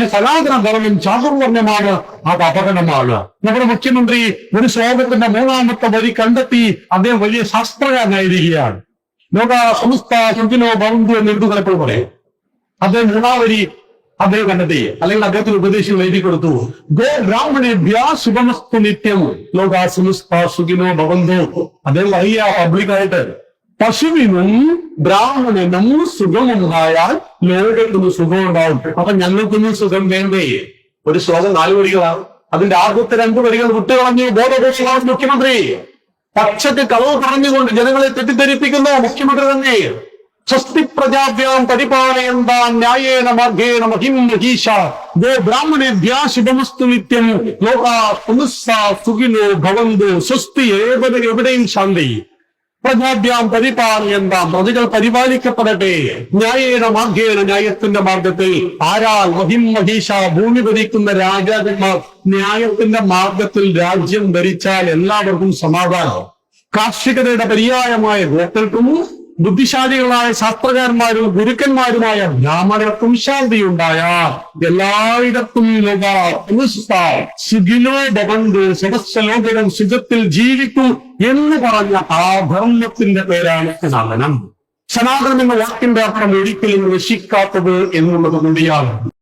പക്ഷെ സനാതന ധർമ്മം ചാതുർവർണമാണ് അത് അപകടമാണ്. നമ്മുടെ മുഖ്യമന്ത്രി ഒരു ശ്ലോകത്തിന്റെ മൂന്നാമത്തെ വരി കണ്ടെത്തി അദ്ദേഹം വലിയ ശാസ്ത്രകാരനായിരിക്കുകയാണ്. ലോക സംസ്ഥ സുഖിനോ ബന്ധു എന്ന് എഴുതുകളെപ്പോൾ പറയും. അദ്ദേഹം മൂന്നാം വരി അദ്ദേഹം കണ്ടെത്തി. അല്ലെങ്കിൽ അദ്ദേഹത്തിന് ഉപദേശം എഴുതി കൊടുത്തു. ഗോ ബ്രാഹ്മണേഭ്യ ശുഭമസ്തു നിത്യം. ലോക സമസ്ത സുഖിനോ ഭവന്തു. അദ്ദേഹം പറയുക പബ്ലിക്കായിട്ട് പശുവിനും ബ്രാഹ്മണനും സുഖമുണ്ടായാൽ ലോകത്തിന് സുഖം ഉണ്ടാവും. അപ്പൊ ഞങ്ങൾക്കൊന്നും സുഖം വേണ്ടേ? ഒരു ശ്ലോകം നാല് വരികളാണ്. അതിന്റെ ആദ്യത്തെ രണ്ട് വരികൾ വിട്ടുകളഞ്ഞു. ബോധഘോഷമാണ് മുഖ്യമന്ത്രി. പക്ഷക്ക് കളവ് പറഞ്ഞുകൊണ്ട് ജനങ്ങളെ തെറ്റിദ്ധരിപ്പിക്കുന്ന മുഖ്യമന്ത്രി തന്നെ. സ്വസ്തി പ്രജാഭ്യാം പരിപാലയന്താ ന്യായേന മാർഗേണ മഹിം മഹീഷ ഗോ ബ്രാഹ്മണേഭ്യാ ശുഭമസ്തു നിത്യം. ലോകാ സുഖിനോ ഭവന്തു. സ്വസ്തി ഏവരും എവിടെയും ശാന്തി. പ്രജാഭ്യാം പരിപാലയന്താം പ്രതികൾ പരിപാലിക്കപ്പെടട്ടെ. ന്യായേന മാർഗേന ന്യായത്തിന്റെ മാർഗത്തിൽ ആരാൾ മഹിം മഹീഷ ഭൂമി ഭരിക്കുന്ന രാജാക്കന്മാർ ന്യായത്തിന്റെ മാർഗത്തിൽ രാജ്യം ഭരിച്ചാൽ എല്ലാവർക്കും സമാധാനം. കാർഷികതയുടെ പര്യായമായ ഗോക്കൾക്കും ബുദ്ധിശാലികളായ ശാസ്ത്രകാരന്മാരും ഗുരുക്കന്മാരുമായ ബ്രാഹ്മണർക്കും ശാന്തിയുണ്ടായാൽ എല്ലായിടത്തും സദസ്സലോകരം സുഖത്തിൽ ജീവിക്കും എന്ന് പറഞ്ഞ ആ ധർമ്മത്തിന്റെ പേരാണ് സനാതനം. സനാതനം എന്ന വാക്കിന്റെ അർത്ഥം ഒരിക്കലും നശിക്കാത്തത് എന്നുള്ളത് കൂടിയാണ്.